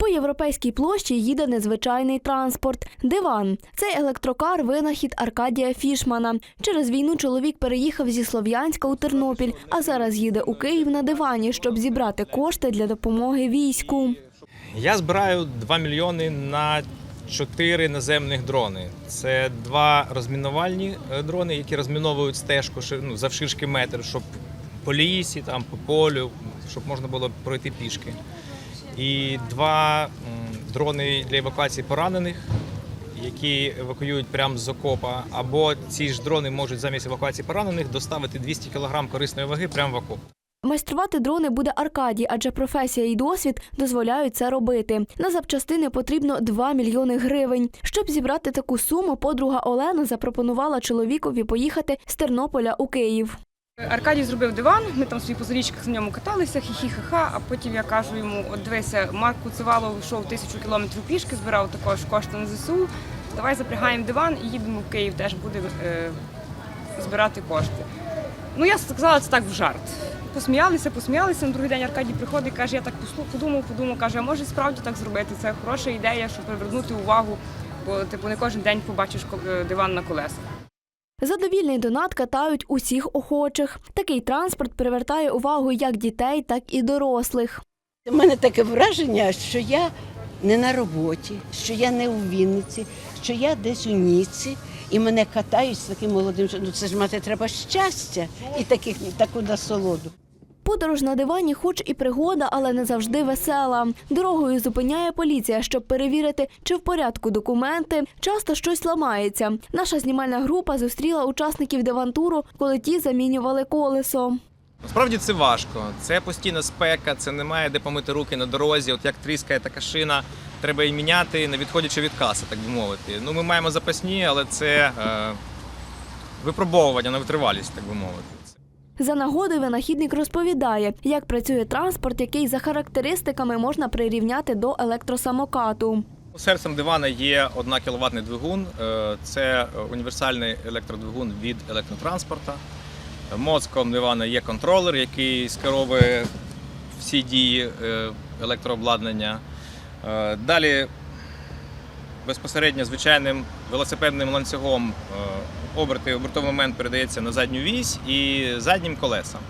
По європейській площі їде незвичайний транспорт диван. Цей електрокар винахід Аркадія Фішмана. Через війну чоловік переїхав зі Слов'янська у Тернопіль, а зараз їде у Київ на дивані, щоб зібрати кошти для допомоги війську. Я збираю 2 мільйони на 4 наземних дрони. Це два розмінувальні е, дрони, які розміновують стежку ну, завширшки метр, щоб по лісі, там, по полю, щоб можна було пройти пішки. І два дрони для евакуації поранених, які евакуюють прямо з окопа. Або ці ж дрони можуть замість евакуації поранених доставити 200 кг корисної ваги прямо в окоп. Майструвати дрони буде Аркадій, адже професія і досвід дозволяють це робити. На запчастини потрібно 2 мільйони гривень. Щоб зібрати таку суму, подруга Олена запропонувала чоловікові поїхати з Тернополя у Київ. Аркадій зробив диван, ми там собі по зарічках на ньому каталися, хі-хі-ха-ха, а потім я кажу йому, от дивися, Марк Куцевалов йшов тисячу кілометрів пішки, збирав також кошти на ЗСУ, давай запрягаємо диван і їдемо в Київ, теж буде е, збирати кошти. Ну, я сказала це так в жарт. Посміялися, посміялися. На другий день Аркадій приходить і каже, я так подумав, подумав, каже, а може справді так зробити. Це хороша ідея, щоб привернути увагу, бо типу не кожен день побачиш е, диван на колесах. Задовільний донат катають усіх охочих. Такий транспорт привертає увагу як дітей, так і дорослих. У мене таке враження, що я не на роботі, що я не у Вінниці, що я десь у Ніці, і мене катають з таким молодим. Ну це ж мати треба щастя і таких таку насолоду. Подорож на дивані, хоч і пригода, але не завжди весела. Дорогою зупиняє поліція, щоб перевірити, чи в порядку документи. Часто щось ламається. Наша знімальна група зустріла учасників дивантуру, коли ті замінювали колесо. Насправді це важко. Це постійна спека, це немає де помити руки на дорозі. От як тріскає така шина, треба її міняти, не відходячи від каси, так би мовити. Ну, ми маємо запасні, але це е, випробовування на витривалість, так би мовити. За нагоди винахідник розповідає, як працює транспорт, який за характеристиками можна прирівняти до електросамокату. Серцем дивана є 1 кВт двигун. Е, Це універсальний електродвигун від електротранспорта. Мозком дивана є контролер, який скеровує всі дії е, електрообладнання. Е, Далі безпосередньо звичайним велосипедним ланцюгом е, оберти, обертовий момент передається на задню вісь і заднім колесам.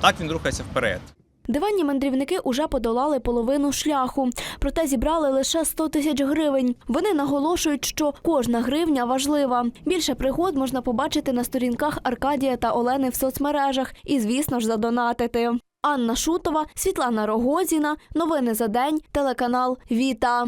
Так він рухається вперед. Диванні мандрівники уже подолали половину шляху, проте зібрали лише 100 тисяч гривень. Вони наголошують, що кожна гривня важлива. Більше пригод можна побачити на сторінках Аркадія та Олени в соцмережах і, звісно ж, задонатити. Анна Шутова, Світлана Рогозіна. Новини за день. Телеканал Віта.